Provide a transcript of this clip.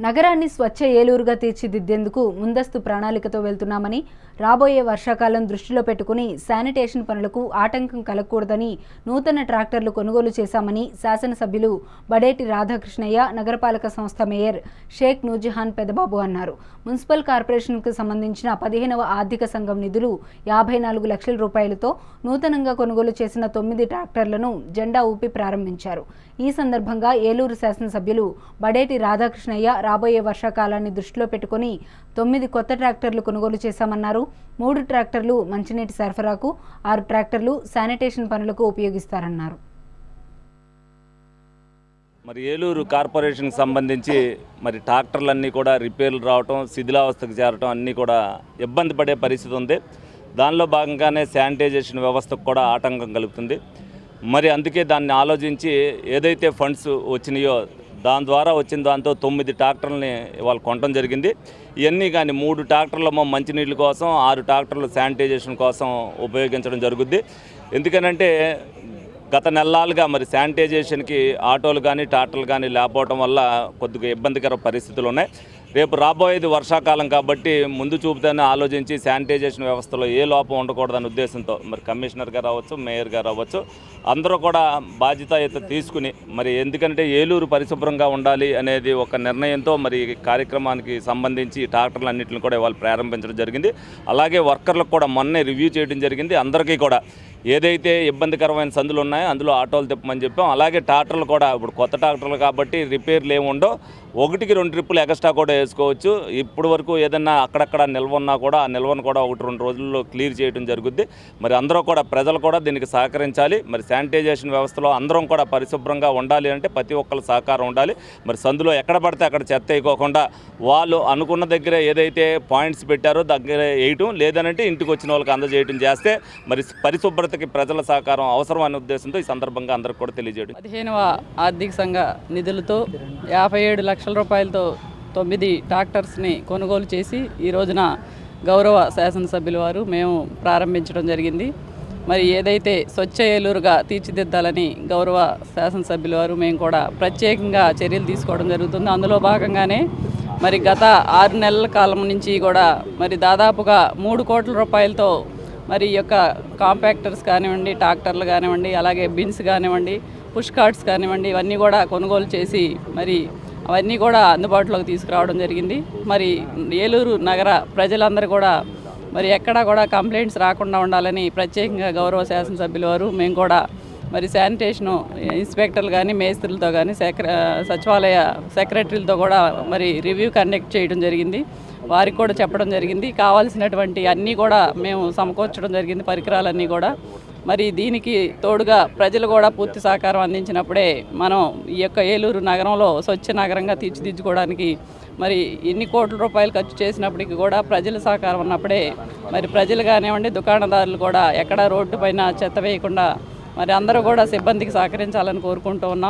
నగరాన్ని స్వచ్ఛ ఏలూరుగా తీర్చిదిద్దేందుకు ముందస్తు ప్రణాళికతో వెళ్తున్నామని రాబోయే వర్షాకాలం దృష్టిలో పెట్టుకుని శానిటేషన్ పనులకు ఆటంకం కలగకూడదని నూతన ట్రాక్టర్లు కొనుగోలు చేశామని శాసనసభ్యులు బడేటి రాధాకృష్ణయ్య నగరపాలక సంస్థ మేయర్ షేక్ నూజహాన్ పెదబాబు అన్నారు. మున్సిపల్ కార్పొరేషన్కు సంబంధించిన పదిహేనవ ఆర్థిక సంఘం నిధులు యాభై నాలుగు లక్షల రూపాయలతో నూతనంగా కొనుగోలు చేసిన తొమ్మిది ట్రాక్టర్లను జెండా ఊపి ప్రారంభించారు. ఈ సందర్భంగా ఏలూరు శాసనసభ్యులు బడేటి రాధాకృష్ణయ్య రాబోయే వర్షాకాలాన్ని దృష్టిలో పెట్టుకుని తొమ్మిది కొత్త ట్రాక్టర్లు కొనుగోలు చేశామన్నారు. మూడు ట్రాక్టర్లు మంచినీటి సరఫరాకు ఆరు ట్రాక్టర్లు శానిటేషన్ పనులకు ఉపయోగిస్తారన్నారు. మరి ఏలూరు కార్పొరేషన్కి సంబంధించి మరి ట్రాక్టర్లన్నీ కూడా రిపేర్లు రావటం శిథిలావస్థకు చేరటం అన్నీ కూడా ఇబ్బంది పడే పరిస్థితి ఉంది. దానిలో భాగంగానే శానిటైజేషన్ వ్యవస్థకు కూడా ఆటంకం కలుగుతుంది. మరి అందుకే దాన్ని ఆలోచించి ఏదైతే ఫండ్స్ వచ్చినాయో దాని ద్వారా వచ్చిన దాంతో తొమ్మిది ట్రాక్టర్లని ఇవాళ కొనడం జరిగింది. ఇవన్నీ కానీ మూడు ట్రాక్టర్లు మంచినీళ్ళ కోసం ఆరు ట్రాక్టర్లు శానిటైజేషన్ కోసం ఉపయోగించడం జరుగుద్ది. ఎందుకనంటే గత నెలలుగా మరి శానిటైజేషన్కి ఆటోలు కానీ ట్రాక్టర్లు కానీ లేకపోవడం వల్ల కొద్దిగా ఇబ్బందికర పరిస్థితులు ఉన్నాయి. రేపు రాబోయేది వర్షాకాలం కాబట్టి ముందు చూపుతానే ఆలోచించి శానిటైజేషన్ వ్యవస్థలో ఏ లోపం ఉండకూడదనే ఉద్దేశంతో మరి కమిషనర్ గారు అవ్వచ్చు మేయర్ గారు అవ్వచ్చు అందరూ కూడా బాధ్యతాయుత తీసుకుని మరి ఎందుకంటే ఏలూరు పరిశుభ్రంగా ఉండాలి అనేది ఒక నిర్ణయంతో మరి కార్యక్రమానికి సంబంధించి ట్రాక్టర్లు అన్నింటిని కూడా ఇవాళ ప్రారంభించడం జరిగింది. అలాగే వర్కర్లకు కూడా మొన్నే రివ్యూ చేయడం జరిగింది. అందరికీ కూడా ఏదైతే ఇబ్బందికరమైన సందులు ఉన్నాయో అందులో ఆటోలు తిప్పమని చెప్పాం. అలాగే ట్రాక్టర్లు కూడా ఇప్పుడు కొత్త ట్రాక్టర్లు కాబట్టి రిపేర్లు ఏమి ఒకటికి రెండు ట్రిప్పులు ఎక్స్ట్రా కూడా వేసుకోవచ్చు. ఇప్పుడు వరకు ఏదన్నా అక్కడక్కడ నిల్వ ఉన్నా కూడా ఆ నిల్వను కూడా ఒకటి రెండు రోజుల్లో క్లియర్ చేయడం జరుగుద్ది. మరి అందరూ కూడా ప్రజలు కూడా దీనికి సహకరించాలి. మరి శానిటైజేషన్ వ్యవస్థలో అందరం కూడా పరిశుభ్రంగా ఉండాలి అంటే ప్రతి ఒక్కరు సహకారం ఉండాలి. మరి సందులో ఎక్కడ పడితే అక్కడ చెత్త వేయకోకుండా వాళ్ళు అనుకున్న దగ్గర ఏదైతే పాయింట్స్ పెట్టారో దగ్గర వేయటం లేదనంటే ఇంటికి వచ్చిన వాళ్ళకి అందజేయటం చేస్తే మరి పరిశుభ్రతకి ప్రజల సహకారం అవసరం అనే ఉద్దేశంతో ఈ సందర్భంగా అందరికి కూడా తెలియజేయడం. పదిహేనవ ఆర్థిక సంఘ నిధులతో యాభై ఏడు లక్షల లక్షల రూపాయలతో తొమ్మిది ట్రాక్టర్స్ని కొనుగోలు చేసి ఈ రోజున గౌరవ శాసనసభ్యుల వారు మేము ప్రారంభించడం జరిగింది. మరి ఏదైతే స్వచ్ఛ ఏలూరుగా తీర్చిదిద్దాలని గౌరవ శాసనసభ్యుల వారు మేము కూడా ప్రత్యేకంగా చర్యలు తీసుకోవడం జరుగుతుంది. అందులో భాగంగానే మరి గత ఆరు నెలల కాలం నుంచి కూడా మరి దాదాపుగా మూడు కోట్ల రూపాయలతో మరి ఈ యొక్క కాంపాక్టర్స్ కానివ్వండి ట్రాక్టర్లు కానివ్వండి అలాగే బిన్స్ కానివ్వండి పుష్ కార్డ్స్ కానివ్వండి ఇవన్నీ కూడా కొనుగోలు చేసి మరి అవన్నీ కూడా అందుబాటులోకి తీసుకురావడం జరిగింది. మరి ఏలూరు నగర ప్రజలందరూ కూడా మరి ఎక్కడా కూడా కంప్లైంట్స్ రాకుండా ఉండాలని ప్రత్యేకంగా గౌరవ శాసనసభ్యుల వారు మేము కూడా మరి శానిటేషను ఇన్స్పెక్టర్లు కానీ మేస్త్రులతో కానీ సెక్ర సచివాలయ సెక్రటరీలతో కూడా మరి రివ్యూ కండక్ట్ చేయడం జరిగింది. వారికి కూడా చెప్పడం జరిగింది. కావాల్సినటువంటి అన్నీ కూడా మేము సమకూర్చడం జరిగింది పరికరాలన్నీ కూడా. మరి దీనికి తోడుగా ప్రజలు కూడా పూర్తి సహకారం అందించినప్పుడే మనం ఈ యొక్క ఏలూరు నగరంలో స్వచ్ఛ నగరంగా తీర్చిదిద్దుకోవడానికి మరి ఎన్ని కోట్ల రూపాయలు ఖర్చు చేసినప్పటికీ కూడా ప్రజల సహకారం ఉన్నప్పుడే మరి ప్రజలు కానివ్వండి దుకాణదారులు కూడా ఎక్కడ రోడ్డు పైన చెత్త వేయకుండా మరి అందరూ కూడా సిబ్బందికి సహకరించాలని కోరుకుంటూ ఉన్నాం.